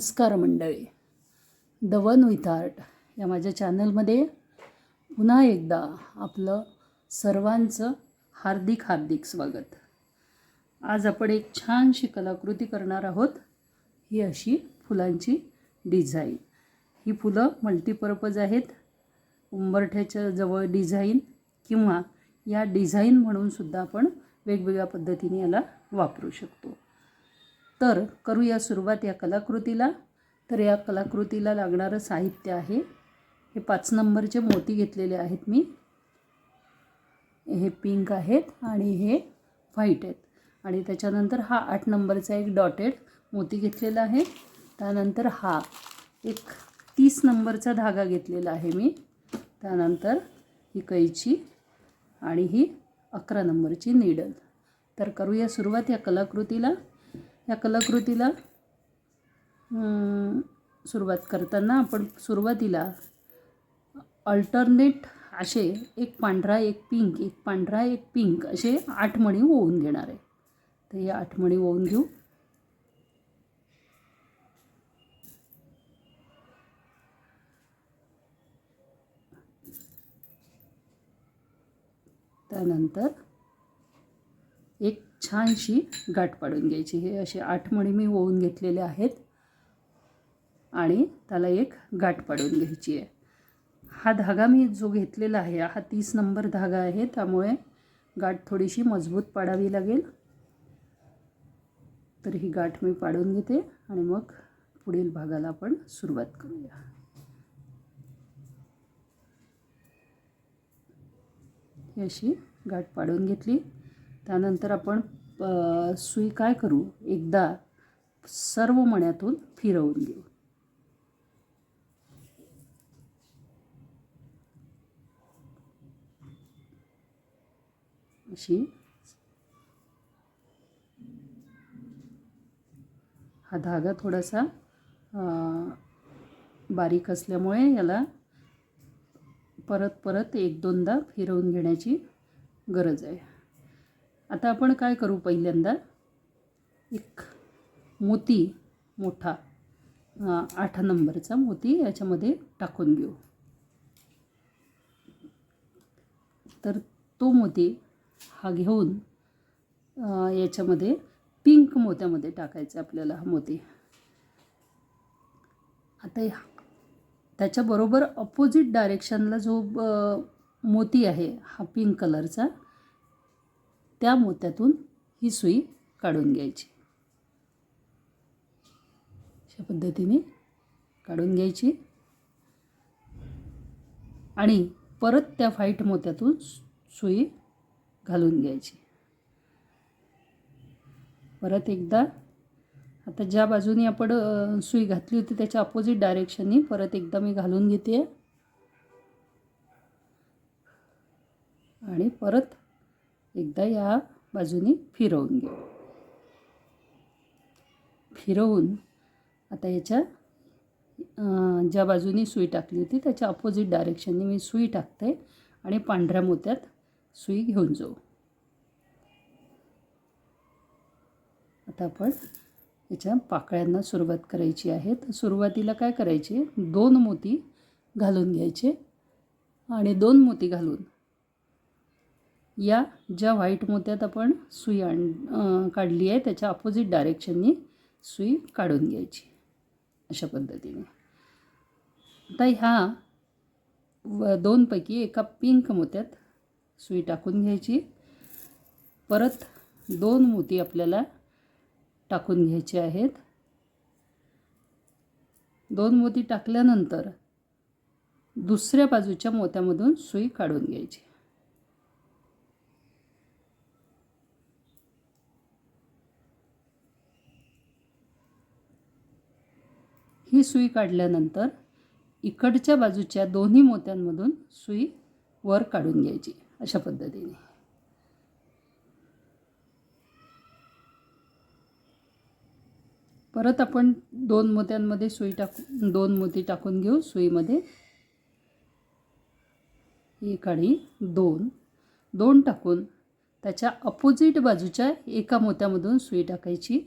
नमस्कार मंडळी. The one with art या माझ्या चॅनलमध्ये पुन्हा एकदा आपलं सर्वांचं हार्दिक हार्दिक स्वागत. आज आपण एक छानशी कलाकृती करणार आहोत. ही अशी फुलांची डिझाईन. ही फुलं मल्टीपर्पज आहेत. उंबरठ्याच्या जवळ डिझाईन किंवा या डिझाईन म्हणूनसुद्धा आपण वेगवेगळ्या पद्धतीने याला वापरू शकतो. तर करूया सुरुवात या कलाकृतीला. तर या कलाकृतीला लागणारं साहित्य आहे. हे पाच नंबरचे मोती घेतलेले आहेत मी. हे पिंक आहेत आणि हे व्हाईट आहेत. आणि त्याच्यानंतर हा आठ नंबरचा एक डॉटेड मोती घेतलेला आहे. त्यानंतर हा एक तीस नंबरचा धागा घेतलेला आहे मी. त्यानंतर ही कैची आणि ही अकरा नंबरची निडल. तर करूया सुरुवात या कलाकृतीला. ह्या कलाकृतीला सुरुवात करताना आपण सुरुवातीला अल्टरनेट असे एक पांढरा एक पिंक एक पांढरा एक पिंक असे आठ मणी ओवून घेणार आहे. तर हे आठ मणी ओवून घेऊ. त्यानंतर एक छानशी गाठ पाडून घ्यायची. हे असे आठ मणी मी ओवून घेतलेले आहेत. आणि त्याला एक गाठ पाडून घ्यायची आहे. हा धागा मी जो घेतलेला आहे हा तीस नंबर धागा आहे. त्यामुळे गाठ थोडीशी मजबूत पाडावी लागेल. तर ही गाठ मी पाडून घेते आणि मग पुढील भागाला आपण सुरुवात करूया. ही अशी गाठ पाडून घेतली. त्यानंतर आपण सुई काय करू? एकदा सर्व मण्यातून फिरवून घेऊ. अशी. हा धागा थोडासा बारीक असल्यामुळे याला परत परत एक दोनदा फिरवून घेण्याची गरज आहे. आता आपण काय करू पहिल्यांदा? एक मोती मोठा आठ नंबरचा मोती याच्यामध्ये टाकून घेऊ. तर तो मोती हा घेऊन याच्यामध्ये पिंक मोत्यामध्ये टाकायचा आपल्याला हा मोती. आता त्याच्याबरोबर अपोजिट डायरेक्शनला जो मोती आहे हा पिंक कलरचा त्या मोत्यातून ही सुई काढून घ्यायची. अशा पद्धतीने काढून घ्यायची. आणि परत त्या फाईट मोत्यातून सुई घालून घ्यायची. परत एकदा आता ज्या बाजूने आपण सुई घातली होती त्याच्या अपोजिट डायरेक्शननी परत एकदा मी घालून घेते आणि परत एकदा या बाजूनी फिरवून घेऊ फिरवून आता याच्या ज्या बाजूनी सुई टाकली होती त्याच्या अपोजिट डायरेक्शननी मी सुई टाकते आणि पांढऱ्या मोत्यात सुई घेऊन जाऊ. आता आपण याच्या पाकळ्यांना सुरुवात करायची आहे. तर सुरुवातीला काय करायचे? दोन मोती घालून घ्यायचे आणि दोन मोती घालून या ज्या व्हाईट मोत्यात आपण सुई आण काढली आहे त्याच्या अपोजिट डायरेक्शननी सुई काढून घ्यायची. अशा पद्धतीने. आता ह्या व दोनपैकी एका पिंक मोत्यात सुई टाकून घ्यायची. परत दोन मोती आपल्याला टाकून घ्यायचे आहेत. दोन मोती टाकल्यानंतर दुसऱ्या बाजूच्या मोत्यामधून सुई काढून घ्यायची. ही सुई काढल्यानंतर इकडच्या बाजूच्या दोन्ही मोत्यांमधून सुई वर काढून घ्यायची अशा पद्धतीने. परत आपण दोन मोत्यांमध्ये सुई टाकू दोन मोती टाकून घेऊ सुईमध्ये. एक आणि दोन. दोन टाकून त्याच्या अपोजिट बाजूच्या एका मोत्यामधून सुई टाकायची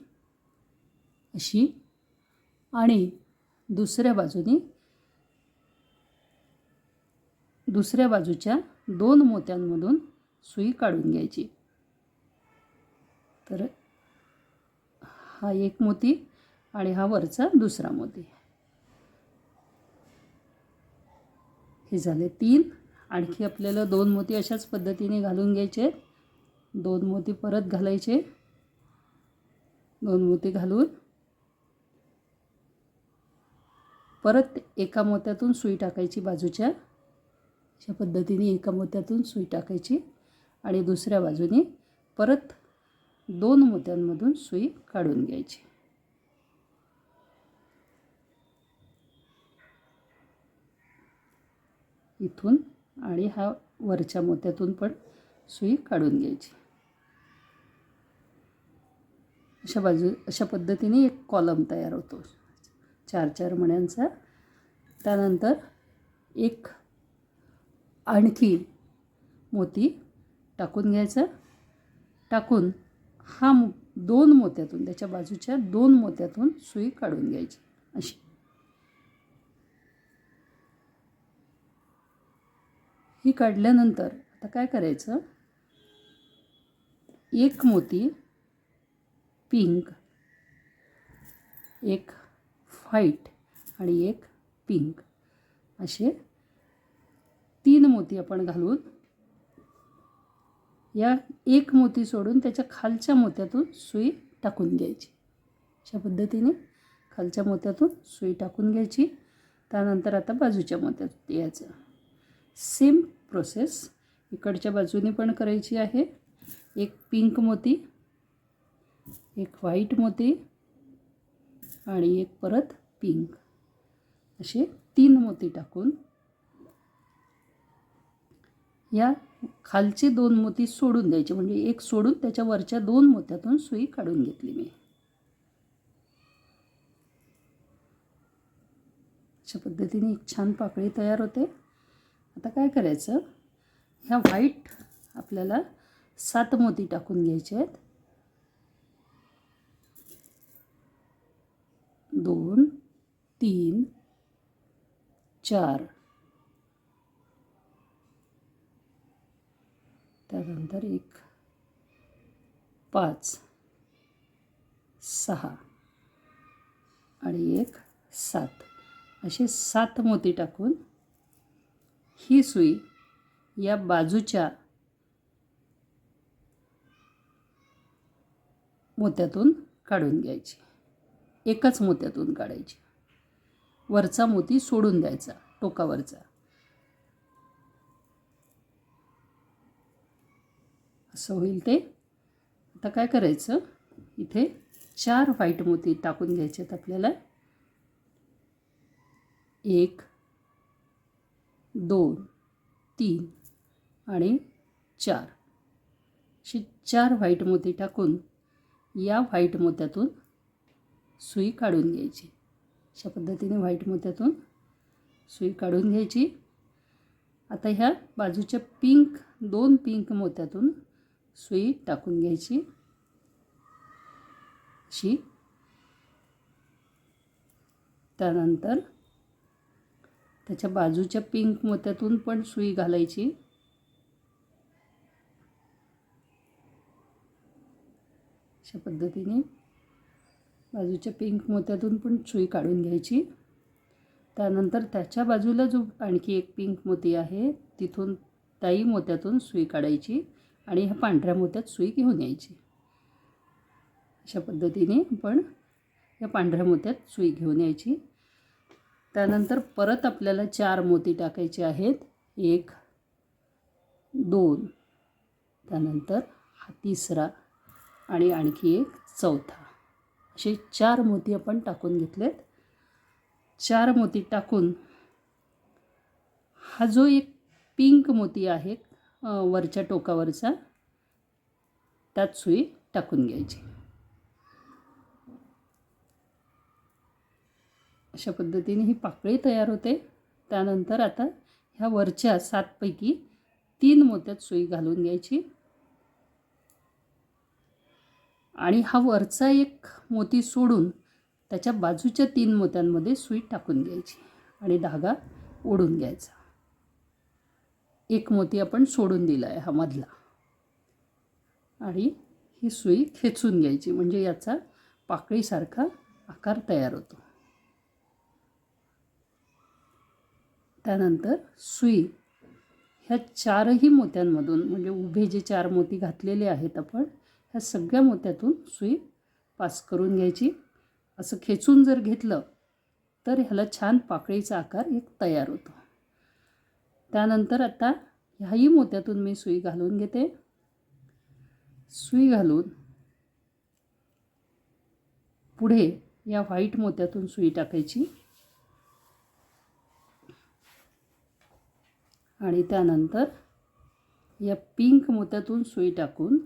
अशी. आणि दुसऱ्या बाजूनी दुसऱ्या बाजूच्या दोन मोत्यांमधून सुई काढून घ्यायची. तर हा एक मोती आणि हा वरचा दुसरा मोती. हे झाले तीन. आणखी आपल्याला दोन मोती अशाच पद्धतीने घालून घ्यायचे दोन मोती परत घालायचे. दोन मोती घालून परत एका मोत्यातून सुई टाकायची बाजूच्या. अशा पद्धतीने एका मोत्यातून सुई टाकायची आणि दुसऱ्या बाजूने परत दोन मोत्यांमधून सुई काढून घ्यायची. इथून आणि हा वरच्या मोत्यातून पण सुई काढून घ्यायची. अशा बाजू अशा पद्धतीने एक कॉलम तयार होतो. चार चार मण्यांचा. त्यानंतर एक आणखी मोती टाकून घ्यायचा. टाकून हा मो दोन मोत्यातून त्याच्या बाजूच्या दोन मोत्यातून सुई काढून घ्यायची. अशी. ही काढल्यानंतर आता काय करायचं? एक मोती पिंक एक व्हाईट आणि एक पिंक. असे तीन मोती आपण घालून या एक मोती सोडून त्याच्या खालच्या मोत्यातून सुई टाकून घ्यायची. अशा पद्धतीने खालच्या मोत्यातून सुई टाकून घ्यायची. त्यानंतर आता बाजूच्या मोत्यात यायचं. सेम प्रोसेस इकडच्या बाजूने पण करायची आहे. एक पिंक मोती एक व्हाईट मोती आणि एक परत पिंक. असे तीन मोती टाकून. या खालचे दोन मोती सोडून द्यायचे. म्हणजे एक सोडून त्याच्या वरच्या दोन मोत्यातून सुई काढून घेतली मी. अशा पद्धतीने एक छान पाकळी तयार होते. आता काय करायचं? ह्या व्हाईट आपल्याला सात मोती टाकून घ्यायचे आहेत. दोन तीन चार. त्यानंतर एक पाच सहा. आणि एक सात. असे सात मोती टाकून ही सुई या बाजूच्या मोत्यातून काढून घ्यायची. एकच मोत्यातून काढायची. वरचा मोती सोडून द्यायचा टोकावरचा. असं होईल ते. आता काय करायचं? इथे चार व्हाईट मोती टाकून घ्यायचे आहेत आपल्याला. एक दोन तीन आणि चार. अशी चार व्हाईट मोती टाकून या व्हाईट मोत्यातून सुई काढून घ्यायची. अशा पद्धतीने व्हाईट मोत्यातून सुई काढून घ्यायची. आता ह्या बाजूच्या पिंक दोन पिंक मोत्यातून सुई टाकून घ्यायची. अशी. त्यानंतर त्याच्या बाजूच्या पिंक मोत्यातून पण सुई घालायची. अशा पद्धतीने बाजूच्या पिंक मोत्यातून पण सुई काढून घ्यायची. त्यानंतर त्याच्या बाजूला जो आणखी एक पिंक मोती आहे तिथून त्याही मोत्यातून सुई काढायची आणि ह्या पांढऱ्या मोत्यात सुई घेऊन यायची. अशा पद्धतीने आपण या पांढऱ्या मोत्यात सुई घेऊन यायची. त्यानंतर परत आपल्याला चार मोती टाकायचे आहेत. एक दोन त्यानंतर हा तिसरा आणि आणखी एक चौथा. असे चार मोती आपण टाकून घेतलेत. चार मोती टाकून हा जो एक पिंक मोती आहे वरच्या टोकावरचा त्यात सुई टाकून घ्यायची. अशा पद्धतीने ही पाकळी तयार होते. त्यानंतर आता ह्या वरच्या सातपैकी तीन मोत्यात सुई घालून घ्यायची. आणि हा वरचा एक मोती सोडून त्याच्या बाजूच्या तीन मोत्यांमध्ये सुई टाकून घ्यायची आणि धागा ओढून घ्यायचा. एक मोती आपण सोडून दिला आहे हा मधला. आणि ही सुई खेचून घ्यायची म्हणजे याचा पाकळीसारखा आकार तयार होतो. त्यानंतर सुई ह्या चारही मोत्यांमधून म्हणजे उभे जे चार मोती घातलेले आहेत आपण ह्या सगळ्या मोत्यातून सुई पास करून घ्यायची. असं खेचून जर घेतलं तर ह्याला छान पाकळीचा आकार एक तयार होतो. त्यानंतर आता ह्याही मोत्यातून मी सुई घालून घेते. सुई घालून पुढे या व्हाईट मोत्यातून सुई टाकायची. आणि त्यानंतर या पिंक मोत्यातून सुई टाकून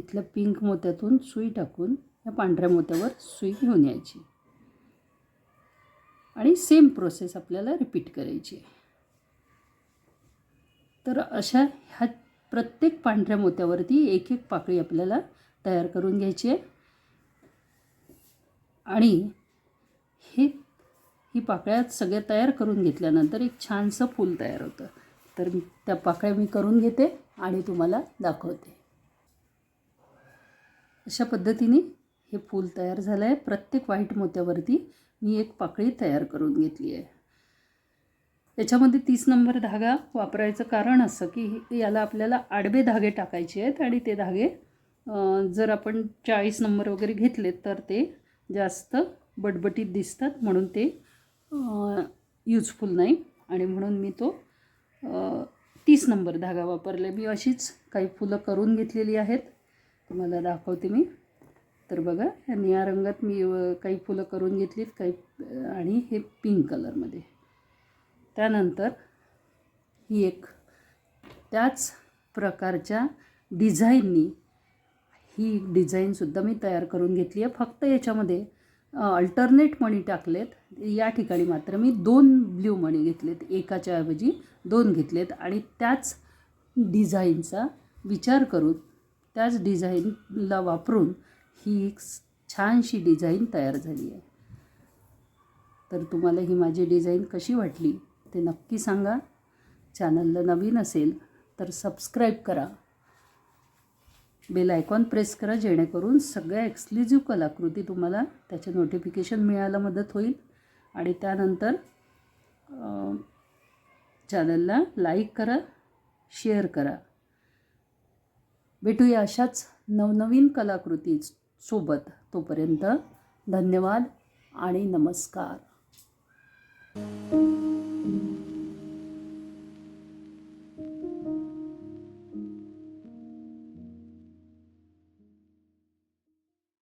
इथल्या पिंक मोत्यातून सुई टाकून या पांढऱ्या मोत्यावर सुई घेऊन यायची. आणि सेम प्रोसेस आपल्याला रिपीट करायची आहे. तर अशा ह्या प्रत्येक पांढऱ्या मोत्यावरती एक एक पाकळी आपल्याला तयार करून घ्यायची आहे. आणि हे ही पाकळ्या सगळ्या तयार करून घेतल्यानंतर एक छानसं फूल तयार होतं. तर त्या पाकळ्या मी करून घेते आणि तुम्हाला दाखवते. अशा पद्धतीने हे फूल तयार झालं आहे प्रत्येक व्हाईट मोत्यावरती मी एक पाकळी तयार करून घेतली आहे. याच्यामध्ये तीस नंबर धागा वापरायचं कारण असं की याला आपल्याला आडवे धागे टाकायचे आहेत आणि ते धागे जर आपण चाळीस नंबर वगैरे घेतले तर ते जास्त बटबटीत दिसतात म्हणून ते यूजफुल नाही. आणि म्हणून मी तो तीस नंबर धागा वापरला मी अशीच काही फुलं करून घेतलेली आहेत. तुम्हाला दाखवते मी. तर बघा या निळ्या रंगात मी काही फुलं करून घेतलीत काही आणि हे पिंक कलरमध्ये त्यानंतर ही एक त्याच प्रकारच्या डिझाईननी ही डिझाईनसुद्धा मी तयार करून घेतली आहे. फक्त याच्यामध्ये अल्टरनेट मणी टाकलेत. या ठिकाणी मात्र मी दोन ब्ल्यू मणी घेतलेत. एकाच्या ऐवजी दोन घेतलेत. आणि त्याच डिझाईनचा विचार करून त्याच डिझाईनला वापरून ही एक छानशी डिझाईन तयार झाली आहे. तर तुम्हाला ही माझी डिझाईन कशी वाटली ते नक्की सांगा. चॅनलला नवीन असेल तर सबस्क्राईब करा. बेल आयकॉन प्रेस करा जेणेकरून सगळ्या एक्सक्लुझिव्ह कलाकृती तुम्हाला त्याचे नोटिफिकेशन मिळायला मदत होईल. आणि त्यानंतर चॅनलला लाईक करा शेअर करा. भेटूया अशाच नवनवीन कलाकृती सोबत तोपर्यंत धन्यवाद आणि नमस्कार.